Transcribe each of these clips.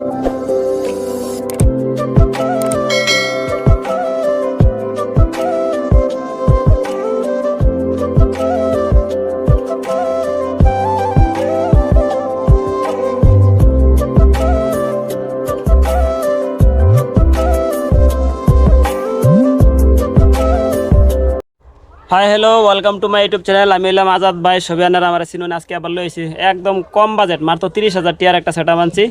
Thank you hi hello welcome to my YouTube channel আমি এলাম আজাদ ভাই সবিয়ানার আমার সিনুন আজকে আবার লইছি একদম কম বাজেট মাত্র তিরিশ হাজার টিয়ার একটা সেট আনছি।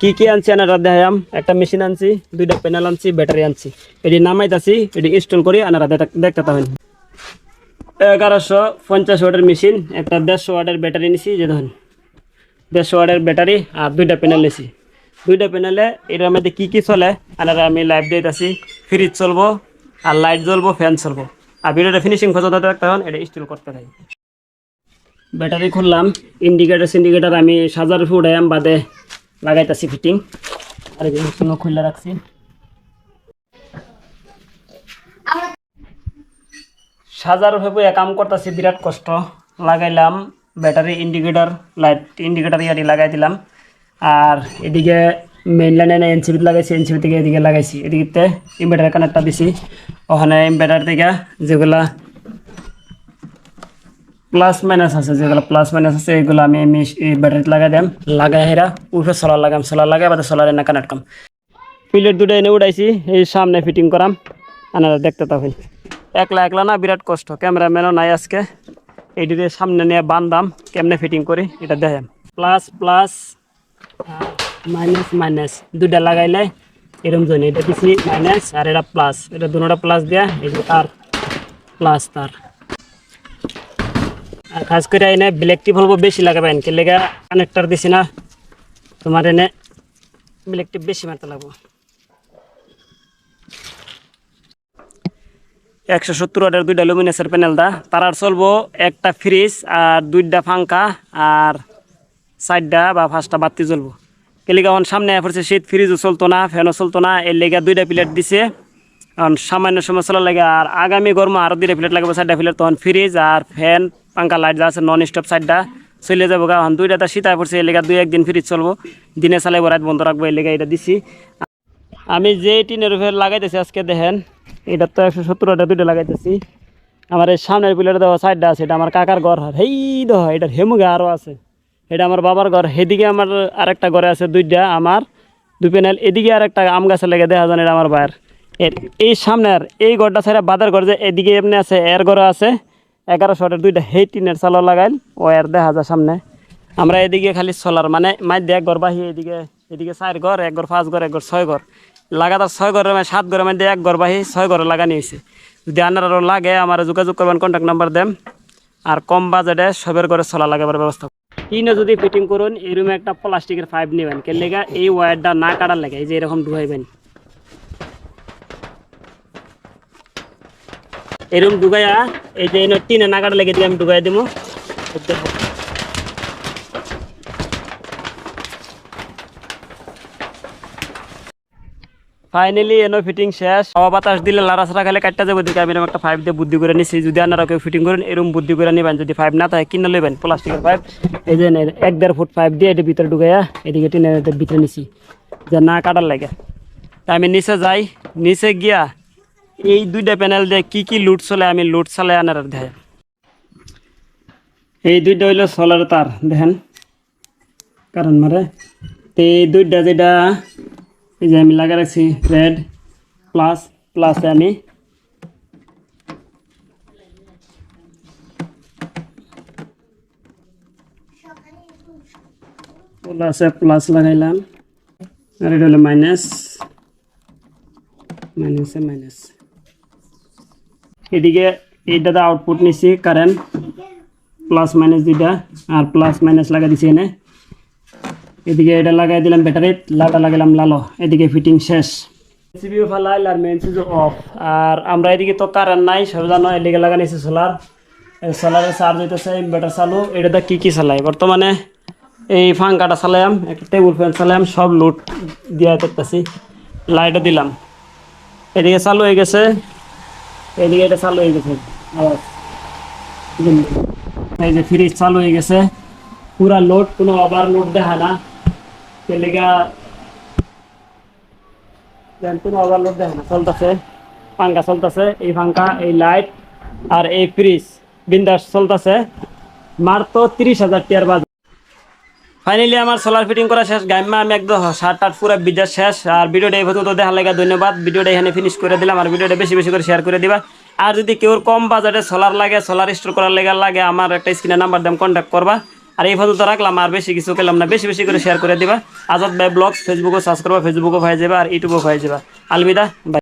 কি কি আনছি আনারা দেখাম একটা মেশিন আনছি, দুইটা প্যানেল আনছি ব্যাটারি আনছি। এটি নামাইতাছি, এটি ইনস্টল করি, আনারা দেখ- দেখতে পাবেন এগারোশো পঞ্চাশ ওয়াটের মেশিন একটা দেড়শো ওয়াটের ব্যাটারি নিছি, যে ধরুন দেড়শো ওয়াটের ব্যাটারি আর দুইটা প্যানেল নিছি। দুইটা প্যানেলে এটার মধ্যে কী কী চলে? আনারা আমি লাইভ দিতেছি। ফ্রিজ চলবো, আর লাইট জ্বলবো ফ্যান চলবো। আর ভিডিওটা ফিনিশিং পর্যন্ত দেখতে হন এটা স্টিল করতে থাকি ব্যাটারি খুললাম ইন্ডিকেটার সিন্ডিকেটার আমি সাজার উঠাইম বাদে লাগাইতেছি ফিটিং আর এগুলো খুলে রাখছি। সাজার ভেবে কাম করতেছি, বিরাট কষ্ট। লাগাইলাম ব্যাটারি ইন্ডিকেটার লাইট ইন্ডিকেটর ইয়ারি লাগাই দিলাম। আর এদিকে মেইন লাইনে এনসিবি লাগাইছি এনসিবি থেকে এদিকে লাগাইছি। এদিকে ইনভার্টার কানেক্টটা দিছি। ওখানে ইনভার্টার থেকে যেগুলা প্লাস মাইনাস আছে, যেগুলো প্লাস মাইনাস আছে এগুলো আমি এই ব্যাটারিতে লাগাই দিলাম লাগাই হেরা উঠে সোলার লাগাম সোলার লাগাই বাদে সোলার এনে কানেক্ট কাম প্লেট দুটো এনে উঠাইছি, এই সামনে ফিটিং করাম। আপনারা দেখতে পাবেন। একলা একলা না, বিরাট কষ্ট। ক্যামেরাম্যানও নাই আজকে। এইটিতে সামনে নিয়ে বান্ধাম, কেমনে ফিটিং করি, এটা দেখাম। প্লাস প্লাস মাইনাস মাইনাস দুটা লাগাইলে এরকম জন্য। এটা দিছি মাইনাস আর এটা প্লাস এটা দুটা প্লাস দেয়া, এই তার প্লাস তার। আর খাস করে এনে ব্ল্যাক টিপ হলবো বেশি লাগাবেন। কে লেগা কানেক্টার দিছি না, তোমার এনে ব্ল্যাক টিপ বেশি মারতে লাগবো। একশো সত্তর ওয়াটের দুইটা লুমিনেসের প্যানেল দা। তারার চলবো একটা ফ্রিজ আর দুইটা ফাঙ্কা আর চারটা বা পাঁচটা বাতি জ্বলবো। কেলিকা এখন সামনে পড়ছে, শীত ফ্রিজও চলতো না, ফ্যানও চলতো না, এর লেগে দুইটা প্লেট দিছে। এখন সামান্য চলা লাগে, আর আগামী গরম আরও দুইটা প্লেট লাগবে চারটা প্লেট, তখন ফ্রিজ আর ফ্যান, পাঙ্কা লাইট যা আছে নন স্টপ চারটা চলে যাব কারণ দুইটা তা শীতায় পড়ছে, এর লেগে দুই একদিন ফ্রিজ চলবো, দিনে চালাইবো, রাত বন্ধ রাখব, এর লেগে এটা দিছি। আমি যে টিনের উপরে লাগাইতেছি আজকে, দেখেন, এটা তো একশো সত্তর টাকা দুইটা লাগাইতেছি। আমার এই সামনের পিলার দেওয়া সাইডটা আছে, এটা আমার কাকার ঘর। হেই, দেহ, এটার হেমুগে আরও আছে। এটা আমার বাবার ঘর। সেদিকে আমার আরেকটা ঘরে আছে দুইটা আমার, দুই প্যানেল এদিকে আরেকটা আম গাছে লেগে দেখা যান এটা আমার ভাইয়ের। এর, এই সামনের এই ঘরটা ছাড়া বাদার ঘর যে এদিকে এমনি আছে, এর ঘরে আছে এগারো টাকার দুইটা হেই টিনের চালো লাগাইল, ও এর দেখা যায় সামনে। আমরা এদিকে খালি সোলার মানে মাই এক ঘর বাহি এদিকে এদিকে চার ঘর, এক ঘর, পাঁচ ঘর, এক ঘর, ছয় ঘর। লাগাতার ছয় ঘরের মানে সাত ঘরের মধ্যে এক ঘর বাহি ছয় ঘরে লাগানি হয়েছে যদি আপনারও লাগে, আমার যোগাযোগ করবেন কন্ট্যাক্ট নাম্বার দেন। আর কম বাজেটে সবের ঘরে সোলার লাগাবার ব্যবস্থা কিনে যদি ফিটিং করুন, এই রুমে একটা প্লাস্টিকের পাইপ নেবেন। কে লেগা এই ওয়্যারটা না কাটার লেগে, এই যে এরকম ঢুকাইবেন। এরকম ঢুকাইয়া, এই যে টিনে না কাটার লেগে আমি ঢুকাই দিব ফাইনালি এনো ফিটিং শেষ। হাওয়া বাতাস দিলে লাড়াছাড়া খালে কাটটা যাব দিকে আমি একটা পাইপ দিয়ে বুদ্ধি করে নিছি। যদি আপনারা কেউ ফিটিং করেন, এরকম বুদ্ধি করে নেবেন। যদি পাইপ না থাকে, কিনে নেবেন প্লাস্টিকের পাইপ এই যে এক দেড় ফুট পাইপ দিয়ে এটি ভিতরে ঢুকাইয়া এদিকে টিনের ভিতরে নিছি। যে না কাটার লাগে। তা আমি নিচে যাই। নিচে গিয়া এই দুইটা প্যানেল দিয়ে কি কি লুট চলে, আমি লুট চালে আনার দেখে এই দুইটা হইল সোলার তার, দেখেন। কারণ মারে। তো এই দুইটা যেটা এই যে আমি লাগা রাখছি রেড প্লাস প্লাসে আমি প্লাসে প্লাস লাগাইলাম। আর এটা হলো মাইনাস মাইনাসে মাইনাস এদিকে এইটাতে আউটপুট নিছি কারেন্ট প্লাস মাইনাস দুইটা, আর প্লাস মাইনাস লাগাই দিছি এনে। এদিকে এটা লাগাই দিলাম ব্যাটারি লাটা লাগালাম লালো। এদিকে ফিটিং শেষ। সিপিইউ ফালাইল আর মেন সুইচ অফ আর আমরা এদিকে তো কারেন্ট নাই, সব জানো এদিকে লাগানিছি সোলার সোলারের চার্জ হইতেছে ইনভার্টার চালু। এটাতে কি কি চালাই? বর্তমানে এই ফাঙ্কাটা চালাইম একটা টেবিল ফ্যান চালাইম সব লোড দিয়া করতেছি লাইটও দিলাম। এদিকে চালু হয়ে গেছে। এদিকে এটা চালু হয়ে গেছে। আওয়াজ এই যে ফ্রিজ চালু হয়ে গেছে। পুরা লোড কোনো ওভার লোড দেখা না। তেলেগা কোনো ওভারলোড এই পাঙ্খা এই লাইট আর এই ফ্রিজ বিন্দাস চলতেছে। মাত্র তিরিশ হাজার টিয়ার বাজার ফাইনালি আমার সোলার ফিটিং করা শেষ গাইমা আমি একদম শার্ট টার্ট পুরো বিজার শেষ। আর ভিডিওটা এই পর্যন্ত দেখা লাগে ধন্যবাদ। ভিডিওটা এখানে ফিনিশ করে দিলাম আর ভিডিওটা বেশি বেশি করে শেয়ার করে দিবা। আর যদি কেউ কম বাজেটে সোলার লাগে সোলার স্টোর করার লেগে লাগে, আমার একটা স্ক্রিনে নাম্বার দাম কন্ট্যাক্ট করবা। আর এই পর্যন্ত রাখলাম, আর বেশি কিছু পেলাম না। বেশি বেশি করে শেয়ার করে দিবা। আজাদ ভাই ব্লগ ফেসবুকও সার্চ করবা ফেসবুকও হয়ে যাবে, আর ইউটিউবও হয়ে যাবে। আলবিদা